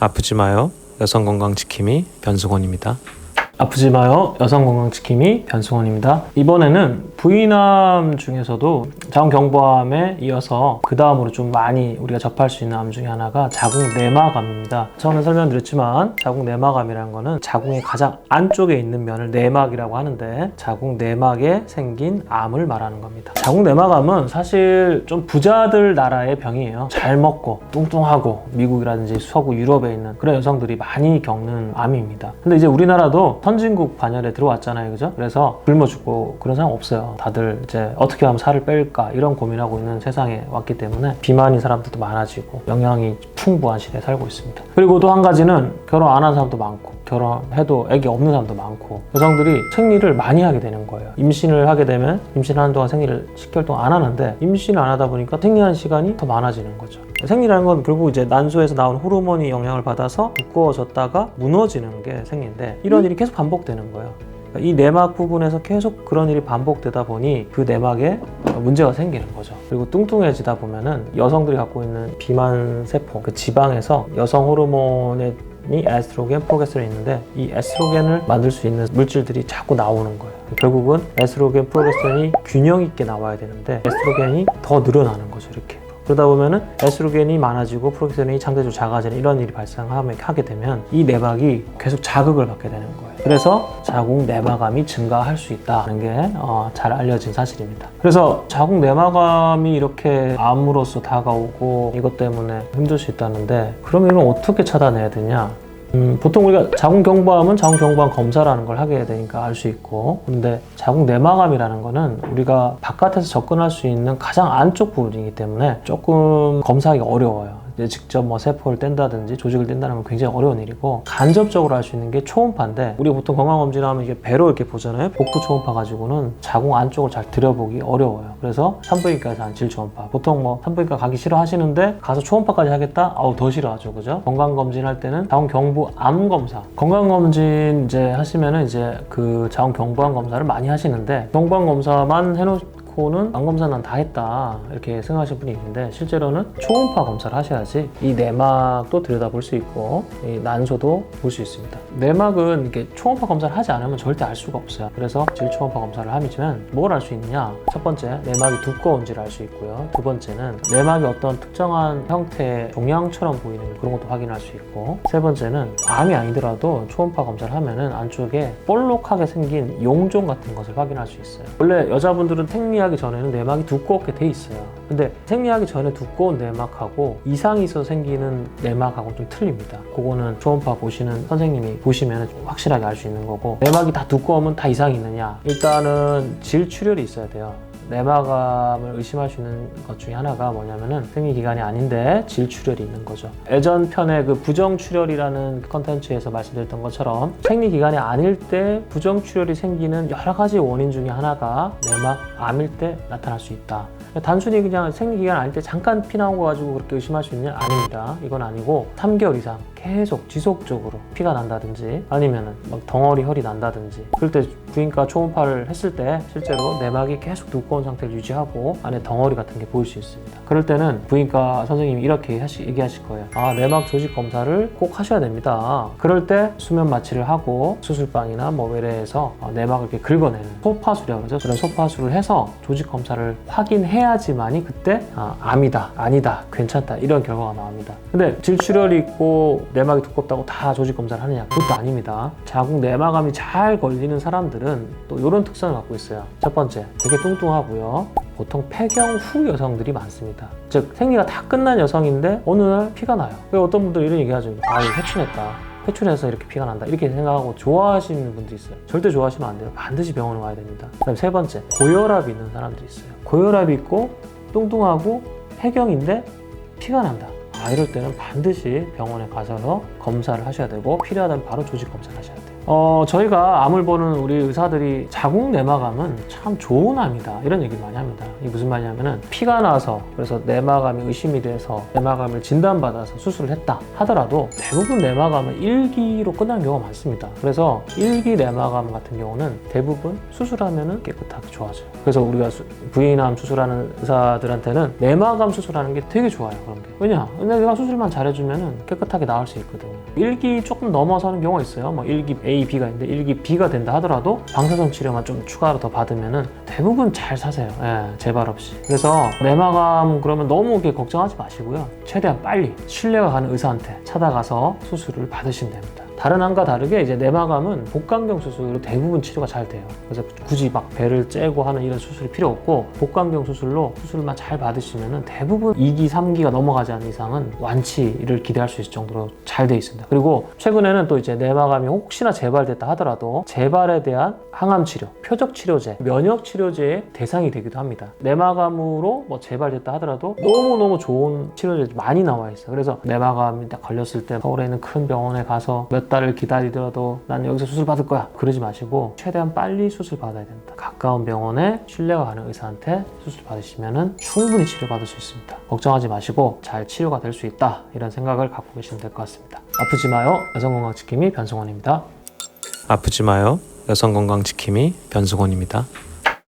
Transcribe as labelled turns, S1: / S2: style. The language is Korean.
S1: 아프지 마요. 여성 건강 지킴이 변승원입니다. 아프지 마요. 여성 건강 지킴이 변승원입니다. 이번에는 부인암 중에서도 자궁경부암에 이어서 그 다음으로 좀 많이 우리가 접할 수 있는 암 중에 하나가 자궁 내막암입니다. 처음에 설명드렸지만 자궁 내막암이라는 거는 자궁의 가장 안쪽에 있는 면을 내막이라고 하는데 자궁 내막에 생긴 암을 말하는 겁니다. 자궁 내막암은 사실 좀 부자들 나라의 병이에요. 잘 먹고 뚱뚱하고 미국이라든지 서구 유럽에 있는 그런 여성들이 많이 겪는 암입니다. 근데 이제 우리나라도 선진국 반열에 들어왔잖아요. 그죠? 그래서 굶어 죽고 그런 사람 없어요. 다들 이제 어떻게 하면 살을 뺄까 이런 고민하고 있는 세상에 왔기 때문에 비만인 사람들도 많아지고 영양이 풍부한 시대에 살고 있습니다. 그리고 또 한 가지는 결혼 안 한 사람도 많고 결혼해도 아기 없는 사람도 많고 여성들이 생리를 많이 하게 되는 거예요. 임신을 하게 되면 임신하는 동안 생리를 10개월 동안 안 하는데 임신을 안 하다 보니까 생리하는 시간이 더 많아지는 거죠. 생리라는 건 결국 이제 난소에서 나온 호르몬이 영향을 받아서 두꺼워졌다가 무너지는 게 생리인데 이런 일이 계속 반복되는 거예요. 그러니까 이 내막 부분에서 계속 그런 일이 반복되다 보니 그 내막에 문제가 생기는 거죠. 그리고 뚱뚱해지다 보면은 여성들이 갖고 있는 비만 세포, 그 지방에서 여성 호르몬의 이 에스트로겐, 프로게스테론이 있는데 이 에스트로겐을 만들 수 있는 물질들이 자꾸 나오는 거예요. 결국은 에스트로겐, 프로게스테론이 균형 있게 나와야 되는데 에스트로겐이 더 늘어나는 거죠. 이렇게. 그러다 보면은 에스트로겐이 많아지고 프로게스테론이 상대적으로 작아지는 이런 일이 발생하게 되면 이 내막이 계속 자극을 받게 되는 거예요. 그래서 자궁 내막암이 증가할 수 있다는 게잘 알려진 사실입니다. 그래서 자궁 내막암이 이렇게 암으로서 다가오고 이것 때문에 힘들 수 있다는데 그러면 이걸 어떻게 차단해야 되냐? 음, 보통 우리가 자궁 경부암은 자궁 경부암 검사라는 걸 하게 되니까 알 수 있고 근데 자궁 내막암이라는 거는 우리가 바깥에서 접근할 수 있는 가장 안쪽 부분이기 때문에 조금 검사하기 어려워요. 이제 직접 뭐 세포를 뗀다든지 조직을 뗀다는 건 굉장히 어려운 일이고 간접적으로 할 수 있는 게 초음파인데 우리 보통 건강검진 하면 이게 배로 이렇게 보잖아요. 복부 초음파 가지고는 자궁 안쪽을 잘 들여보기 어려워요. 그래서 산부인과에서 한 질초음파 보통 뭐 산부인과 가기 싫어하시는데 가서 초음파까지 하겠다? 아우 더 싫어하죠. 그죠? 건강검진 할 때는 자궁 경부 암 검사 건강검진 이제 하시면은 이제 그 자궁 경부암 검사를 많이 하시는데 경부암 검사만 해놓 고 코는 암 검사 난 다 했다 이렇게 생각하시는 분이 있는데 실제로는 초음파 검사를 하셔야지 이 내막도 들여다볼 수 있고 이 난소도 볼 수 있습니다. 내막은 이게 초음파 검사를 하지 않으면 절대 알 수가 없어요. 그래서 질초음파 검사를 하면 뭘 알 수 있느냐? 첫 번째 내막이 두꺼운지를 알 수 있고요. 두 번째는 내막이 어떤 특정한 형태의 종양처럼 보이는 그런 것도 확인할 수 있고 세 번째는 암이 아니더라도 초음파 검사를 하면은 안쪽에 볼록하게 생긴 용종 같은 것을 확인할 수 있어요. 원래 여자분들은 생리 생리하기 전에는 내막이 두껍게 돼 있어요. 근데 생리하기 전에 두꺼운 내막하고 이상이 있어서 생기는 내막하고 좀 틀립니다. 그거는 초음파 보시는 선생님이 보시면 확실하게 알 수 있는 거고 내막이 다 두꺼우면 다 이상이 있느냐? 일단은 질출혈이 있어야 돼요. 내막암을 있는 것 중에 하나가 뭐냐면은 생리 기간이 아닌데 질출혈이 있는 거죠. 예전 편에 그 부정출혈이라는 컨텐츠에서 말씀드렸던 것처럼 생리 기간이 아닐 때 부정출혈이 생기는 여러 가지 원인 중에 하나가 내막암일 때 나타날 수 있다. 단순히 그냥 생리 기간 아닐 때 잠깐 피 나온 거 가지고 그렇게 의심할 수 있냐? 아닙니다. 이건 아니고 3개월 이상 계속 지속적으로 피가 난다든지 아니면은 막 덩어리 혈이 난다든지 그럴 때 부인과 초음파를 했을 때 실제로 내막이 계속 두꺼운 상태를 유지하고 안에 덩어리 같은 게 보일 수 있습니다. 그럴 때는 부인과 선생님이 이렇게 하시, 얘기하실 거예요. 아 내막 조직 검사를 꼭 하셔야 됩니다. 그럴 때 수면 마취를 하고 수술방이나 뭐 외래에서 내막을 이렇게 긁어내는 소파술이라고 그러죠. 그런 소파술을 해서 조직 검사를 확인해야지만이 그때 아, 암이다, 아니다, 괜찮다 이런 결과가 나옵니다. 근데 질출혈이 있고 내막이 두껍다고 다 조직 검사를 하느냐? 그것도 아닙니다. 자궁 내막암이 잘 걸리는 사람들은 또 이런 특성을 갖고 있어요. 첫 번째, 되게 뚱뚱하고요. 보통 폐경 후 여성들이 많습니다. 즉 생리가 다 끝난 여성인데 어느 날 피가 나요. 어떤 분들 이런 얘기 하죠. 아, 회춘했다. 회춘해서 이렇게 피가 난다 이렇게 생각하고 좋아하시는 분들이 있어요 절대 좋아하시면 안 돼요 반드시 병원에 와야 됩니다 그다음 세 번째 고혈압이 있는 사람들이 있어요 고혈압이 있고 뚱뚱하고 폐경인데 피가 난다 아, 이럴 때는 반드시 병원에 가셔서 검사를 하셔야 되고 필요하다면 바로 조직 검사를 하셔야 돼요. 어, 저희가 암을 보는 우리 의사들이 자궁 내마감은 참 좋은 암이다 이런 얘기 많이 합니다. 이게 무슨 말이냐면은 피가 나서 그래서 내마감이 의심이 돼서 내마감을 진단받아서 수술을 했다 하더라도 대부분 내마감은 1기로 끝나는 경우가 많습니다. 그래서 1기 내마감 같은 경우는 대부분 수술하면은 깨끗하게 좋아져요. 그래서 우리가 수- 부인암 수술하는 의사들한테는 내마감 수술하는 게 되게 좋아요. 그런 게. 왜냐? 내가 수술만 잘해주면은 깨끗하게 나을 수 있거든요. 1기 조금 넘어서는 경우가 있어요. 뭐 1기 A, B가 있는데 1기 B가 된다 하더라도 방사선 치료만 좀 추가로 더 받으면은 대부분 잘 사세요. 예, 재발 없이. 그래서 내마감 그러면 너무 걱정하지 마시고요. 최대한 빨리 신뢰가 가는 의사한테 찾아가서 수술을 받으시면 됩니다. 다른 암과 다르게 이제 내마감은 복강경 수술로 대부분 치료가 잘 돼요. 그래서 굳이 막 배를 째고 하는 이런 수술이 필요 없고 복강경 수술로 수술만 잘 받으시면은 대부분 2기, 3기가 넘어가지 않는 이상은 완치를 기대할 수 있을 정도로 잘 돼 있습니다. 그리고 최근에는 또 이제 내마감이 혹시나 재발됐다 하더라도 재발에 대한 항암 치료, 표적 치료제, 면역 치료제의 대상이 되기도 합니다. 내마감으로 뭐 재발됐다 하더라도 너무너무 좋은 치료제 많이 나와 있어요. 그래서 내마감이 딱 걸렸을 때 서울에 있는 큰 병원에 가서 몇 달을 기다리더라도 난 여기서 수술 받을 거야. 그러지 마시고 최대한 빨리 수술 받아야 된다. 가까운 병원에 신뢰가 가는 의사한테 수술 받으시면은 충분히 치료 받을 수 있습니다. 걱정하지 마시고 잘 치료가 될 수 있다. 이런 생각을 갖고 계시면 될 것 같습니다. 아프지 마요. 여성건강지킴이 변승원입니다. 아프지 마요. 여성건강지킴이 변승원입니다.